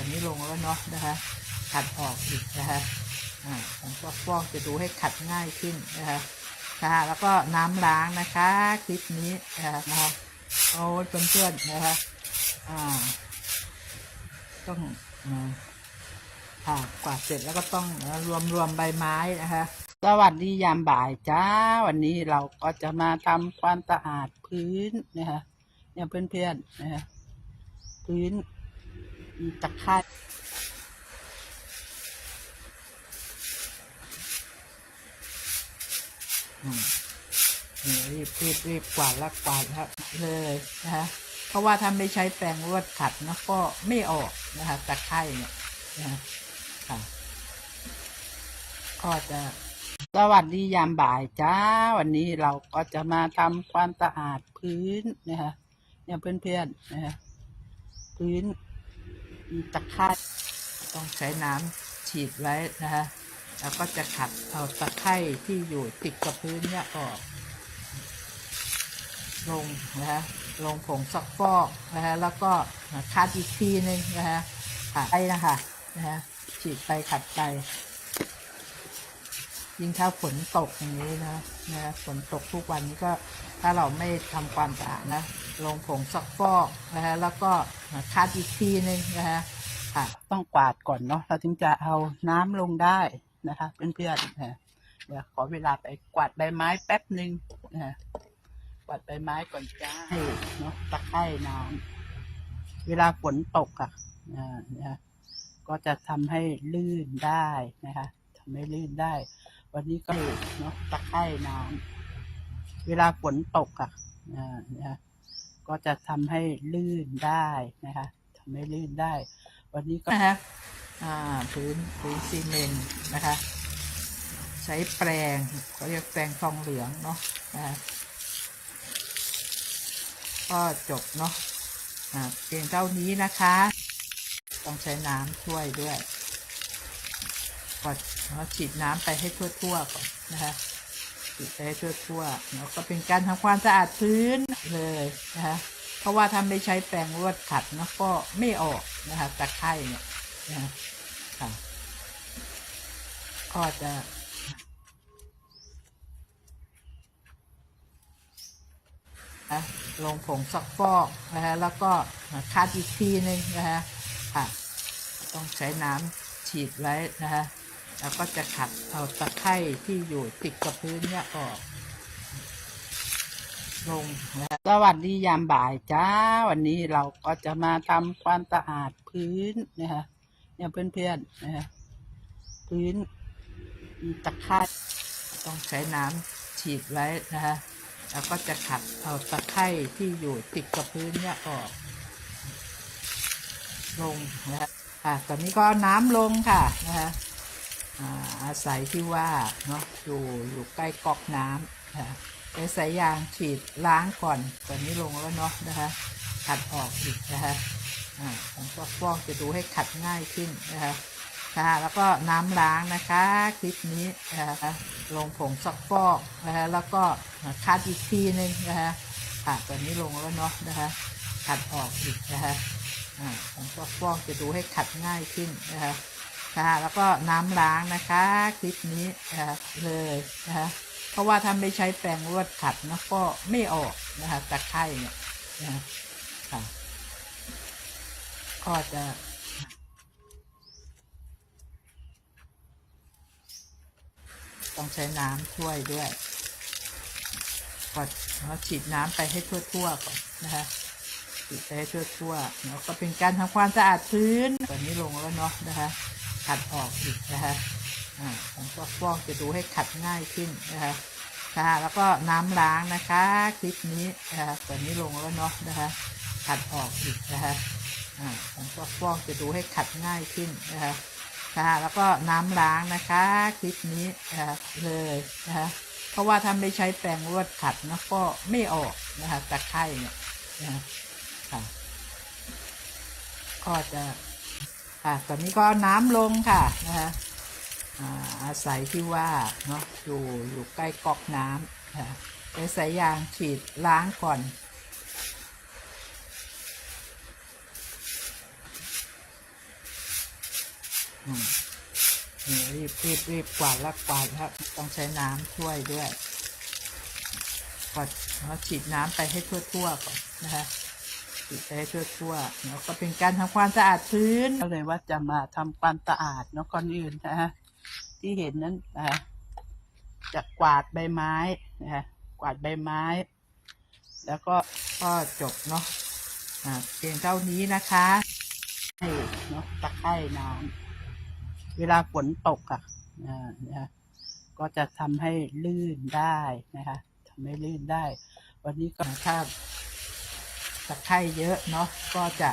อนนี้ลงแล้วเนาะนะคะขัดออกอีกนะคะอ่าผมก็ฟอกจะดูให้ขัดง่ายขึ้นนะคะค่ะแล้วก็น้ำล้างนะคะคลิปนี้นะคะโอ้ยเพื่อนๆนะคะอ่าต้องอ่าค่ะกวาดเสร็จแล้วก็ต้องรวมรวมๆใบไม้นะคะสวัสดียามบ่ายจ้า วันนี้เราก็จะมาทำความสะอาดพื้นนะคะเนี่ยเพื่อนๆนะคะพื้น มีตะไคร้อืมนี่รีบรีบรีบกวาดแล้วกวาดครับ เลยนะคะเพราะว่าถ้าไม่ใช้แปรงรวดขัดนะก็ไม่ออกนะคะตะไคร้เนี่ยนะคะค่ะก็จะสวัสดียามบ่ายจ้า วันนี้เราก็จะมาทำความสะอาดพื้นนะคะเนี่ยเพื่อนๆนะคะพื้น มีตะไคร้ต้องใช้น้ำฉีดไว้นะคะแล้วก็จะขัดเอาตะไคร้ที่อยู่ติดกับพื้นเนี่ยออก ลงนะคะลงผงซักฟอกนะคะแล้วก็คัดอีกทีหนึงนะคะค่ะไปนะคะนะคะฉีดไปขัดไปยิ่งถ้าฝนตกอย่างนี้นะนะฝนตกทุกวันนี้ก็ ถ้าเราไม่ทำความสะอาดนะลงผงซักฟอกนะฮะแล้วก็คัดอีกทีหนึงนะฮะค่ะต้องกวาดก่อนเนาะเราถึงจะเอาน้ำลงได้นะคะเพื่อนๆนะเดี๋ยวขอเวลาไปกวาดใบไม้แป๊บหนึ่งนะฮะกวาดใบไม้ก่อนจ้าให้เนาะตะไคร่น้ำเวลาฝนตกอะอ่านะก็จะทำให้ลื่นได้นะคะทำให้ลื่นได้ วันนี้ก็เนาะตะไคร่น้ำ เวลาฝนตกอะอ่านะก็จะทำให้ลื่นได้นะคะทำให้ลื่นได้ วันนี้ก็นะคะอ่าพื้นพื้นซีเมนต์นะคะ ใช้แปรงเขาเรียกแปรงทองเหลืองเนาะนะคะก็จบเนาะอ่าเพียงเท่านี้นะคะ ต้องใช้น้ำช่วยด้วยก่อนเราฉีดน้ำไปให้ทั่วๆก่อนนะคะ ฉีดไปให้ทั่วๆแล้วก็เป็นการทำความสะอาดพื้นเลยนะคะเพราะว่าถ้าไม่ใช้แปรงรวดขัดนะก็ไม่ออกนะคะตะไคร่เนี่ยนะคะค่ะก็จะนะลงผงซักฟอกนะคะแล้วก็คัดอีกทีหนึงนะคะค่ะ ต้องใช้น้ำฉีดไว้นะคะ แล้วก็จะขัดเอาตะไคร่ที่อยู่ติดกับพื้นเนี่ยออก ลงนะคะสวัสดียามบ่ายจ้า วันนี้เราก็จะมาทำความสะอาดพื้นนะคะเนี่ยเพื่อนๆนะคะพื้นมีตะไคร่ต้องใช้น้ำฉีดไว้นะคะแล้วก็จะขัดเอาตะไคร่ที่อยู่ติดกับพื้นเนี่ยออก ลงนะคะค่ะตอนนี้ก็น้ำลงค่ะนะคะ อาศัยที่ว่าเนาะอยู่อยู่ใกล้ก๊อกน้ำนะคะใช้สายยางฉีดล้างก่อนตอนนี้ลงแล้วเนาะนะคะขัดออกอีกนะคะอ่าผมก็ฟอกจะดูให้ขัดง่ายขึ้นนะคะค่ะแล้วก็น้ำล้างนะคะคลิปนี้นะคะลงผงซักฟอกนะคะแล้วก็คัดอีกทีหนึงนะคะค่ะตอนนี้ลงแล้วเนาะนะคะขัดออกอีกนะคะอ่าผมก็ฟอกจะดูให้ขัดง่ายขึ้นนะคะ ค่ะ แล้วก็น้ำล้างนะคะ คลิปนี้เลยนะคะเพราะว่าถ้าไม่ใช้แปรงรวดขัดนะก็ไม่ออกนะคะตะไคร่เนี่ยนะคะค่ะก็จะต้องใช้น้ำช่วยด้วยก่อนเราฉีดน้ำไปให้ทั่วๆก่อนนะคะฉีดไปให้ทั่วๆแล้วก็เป็นการทำความสะอาดพื้นตอนนี้ลงแล้วเนาะนะคะ ขัดออกอีกนะคะอ่าผมก็ฟอกจะดูให้ขัดง่ายขึ้นนะคะค่ะแล้วก็น้ำล้างนะคะคลิปนี้นะคะตอนนี้ลงแล้วเนาะนะคะ ขัดออกอีกนะคะอ่าผมก็ฟอกจะดูให้ขัดง่ายขึ้นนะคะค่ะแล้วก็น้ำล้างนะคะคลิปนี้นะคะเลยนะคะเพราะว่าถ้าไม่ใช้แปรงรวดขัดนะก็ไม่ออกนะคะตะไคร่เนี่ยนะคะค่ะก็จะ ค่ะ ตอนนี้ก็น้ำลงค่ะนะคะอาศัยที่ว่าเนาะอยู่อยู่ใกล้ก๊อกน้ำค่ะใช้สายยางฉีดล้างก่อนนี่รีบรีบรีบกวาดล้วกวาดครับ ต้องใช้น้ำช่วยด้วยกดแล้วฉีดน้ำไปให้ทั่วๆก่อนนะคะ ฉีดไปให้ทั่วๆแล้วก็เป็นการทำความสะอาดพื้นก็เลยว่าจะมาทำความสะอาดเนาะก่อนอื่นนะฮะที่เห็นนั้นนะคะจะกวาดใบไม้นะคะกวาดใบไม้ แล้วก็ก็จบเนาะอ่าเพียงเท่านี้นะคะให้เนาะตะไคร่น้ำเวลาฝนตกอะนะคะก็จะทำให้ลื่นได้นะคะทำให้ลื่นได้ วันนี้ก็ถ้า ตะไคร่เยอะเนาะก็จะ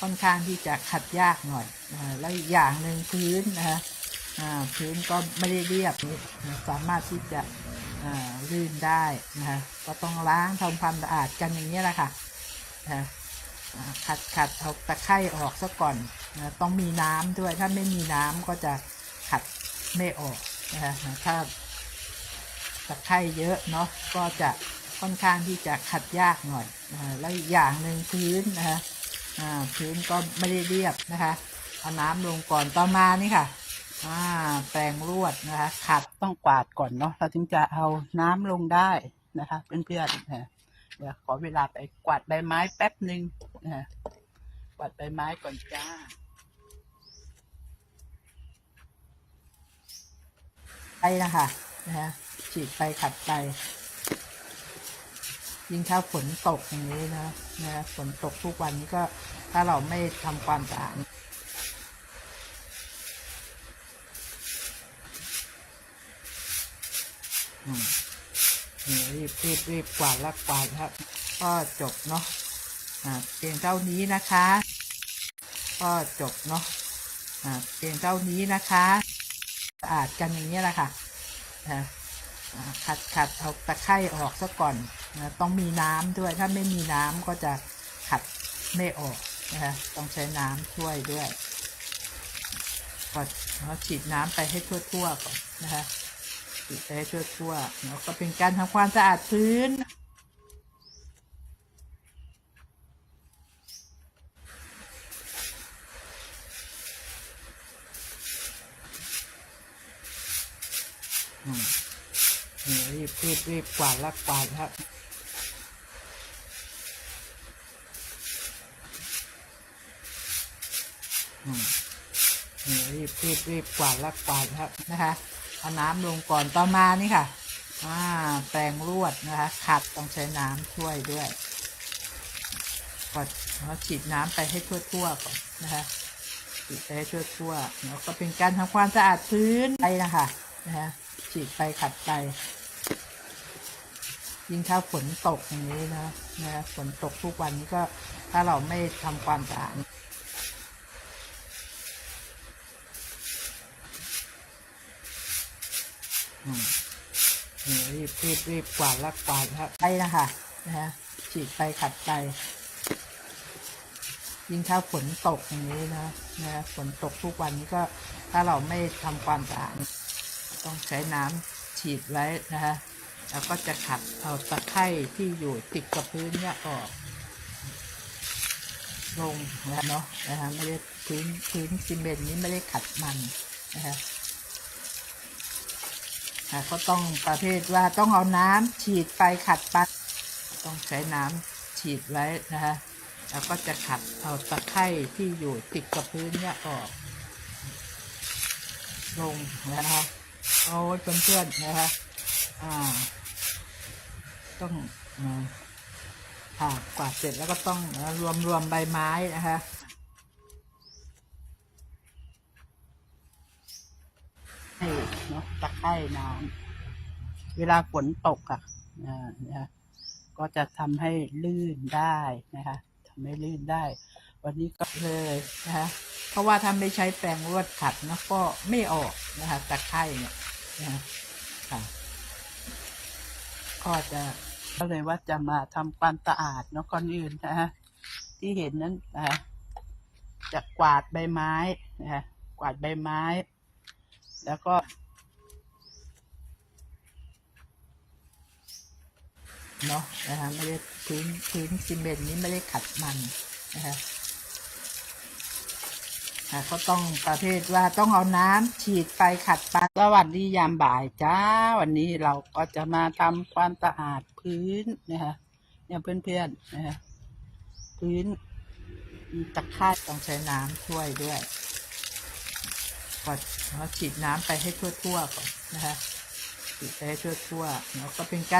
ค่อนข้างที่จะขัดยากหน่อยอแล้วอีกอย่างหนึ่งพื้นนะคะพื้นก็ไม่ได้เรียบนี่สามารถที่จะลื่นได้นะคะก็ต้องล้างทำความสะอาดกันอย่างนี้ยแหละค่ะขัดขัดเอาตะไคร่ออกซะก่อนนะต้องมีน้ำด้วย ถ้าไม่มีน้ำก็จะขัดไม่ออกนะคะถ้าตะไคร่เยอะเนาะก็จะ ค่อนข้างที่จะขัดยากหน่อยนะแล้วอีกอย่างหนึ่งพื้นนะคะพื้นก็ไม่ได้เรียบนะคะเอาน้ำลงก่อนต่อมานี่ค่ะแปรงลวดนะคะ ขัดต้องกวาดก่อนเนาะเราถึงจะเอาน้ำลงได้นะคะเพื่อนๆนะเดี๋ยวขอเวลาไปกวาดใบไม้แป๊บหนึ่งนะกวาดใบไม้ก่อนจ้าไปนะคะนะฮะฉีดไปขัดไป ยิ่งถ้าฝนตกอย่างนี้นะนะฝนตกทุกวันนี้ก็ถ้าเราไม่ทำความสะอาดรีบรีบรีบกวาดแล้วกวาดครับก็จบเนาะเพียงเท่านี้นะคะ ก็จบเนาะเพียงเท่านี้นะคะสะอาดกันอย่างนี้แหละค่ะนะ ขัดขัดเอาตะไคร่ออกซะก่อนนะต้องมีน้ำด้วย ถ้าไม่มีน้ำก็จะขัดไม่ออกนะคะต้องใช้น้ำช่วยด้วยก็แล้วฉีดน้ำไปให้ทั่วๆก่อนนะคะฉีดไปให้ทั่วๆแล้วก็เป็นการทำความสะอาดพื้น รีบรีบรีบกวาดแล้วกวาดครับนี่รีบรีบรีบกวาดแล้วกวาดครับนะคะเอาน้ำลงก่อนต่อมานี่ค่ะอ่าแปรงลวดนะคะ ขัดต้องใช้น้ำช่วยด้วยกดแล้วฉีดน้ำไปให้ทั่วๆก่อนนะคะฉีดไปให้ทั่วๆแล้วก็เป็นการทำความสะอาดพื้นไปนะคะนะคะฉีดไปขัดไป ยิ่งถ้าฝนตกอย่างนี้นะนะฝนตกทุกวันนี้ก็ถ้าเราไม่ทำความสะอาดอืมนี่รีบรีบรีบกวาดแล้วกวาดครับไปนะคะนะฮะฉีดไปขัดไปยิ่งถ้าฝนตกอย่างนี้นะนะฝนตกทุกวันนี้ก็ถ้าเราไม่ทำความสะอาดต้องใช้น้ำฉีดไว้นะคะ แล้วก็จะขัดเอาตะไคร่ที่อยู่ติดกับพื้นเนี่ยออก ลงแล้วเนาะนะคะไม่ได้พื้นพื้นซีเมนต์นี้ไม่ได้ขัดมันนะคะก็ต้องประเภทว่าต้องเอาน้ำฉีดไปขัดไปต้องใช้น้ำฉีดไว้นะคะแล้วก็จะขัดเอาตะไคร่ที่อยู่ติดกับพื้นเนี่ยออก ลงนะคะโอ้เพื่อนๆนะคะอ่า ต้องอ่ากวาดเสร็จแล้วก็ต้องรวมรวมใบไม้นะคะให้เนาะตะไคร่น้ำเวลาฝนตกอะนะคะก็จะทำให้ลื่นได้นะคะทำให้ลื่นได้ วันนี้ก็เลยนะคะเพราะว่าถ้าไม่ใช้แปรงลวดขัดนะก็ไม่ออกนะคะตะไคร่เนี่ยนะคะค่ะก็จะ ก็เลยว่าจะมาทำความสะอาดเนาะก่อนอื่นนะฮะที่เห็นนั้นนะจะกวาดใบไม้นะฮะกวาดใบไม้ แล้วก็ เนาะนะคะไม่ได้พื้นพื้นซีเมนต์นี้ไม่ได้ขัดมันนะคะ ก็ต้องประเภทว่าต้องเอาน้ำฉีดไปขัดไปสวัสดียามบ่ายจ้า วันนี้เราก็จะมาทำความสะอาดพื้นนะคะเนี่ยเพื่อนๆนะคะพื้นมีตะไคร่ต้องใช้น้ำช่วยด้วยก่อนเราฉีดน้ำไปให้ทั่วๆก่อนนะคะฉีดไปให้ทั่วๆแล้วก็เป็นการ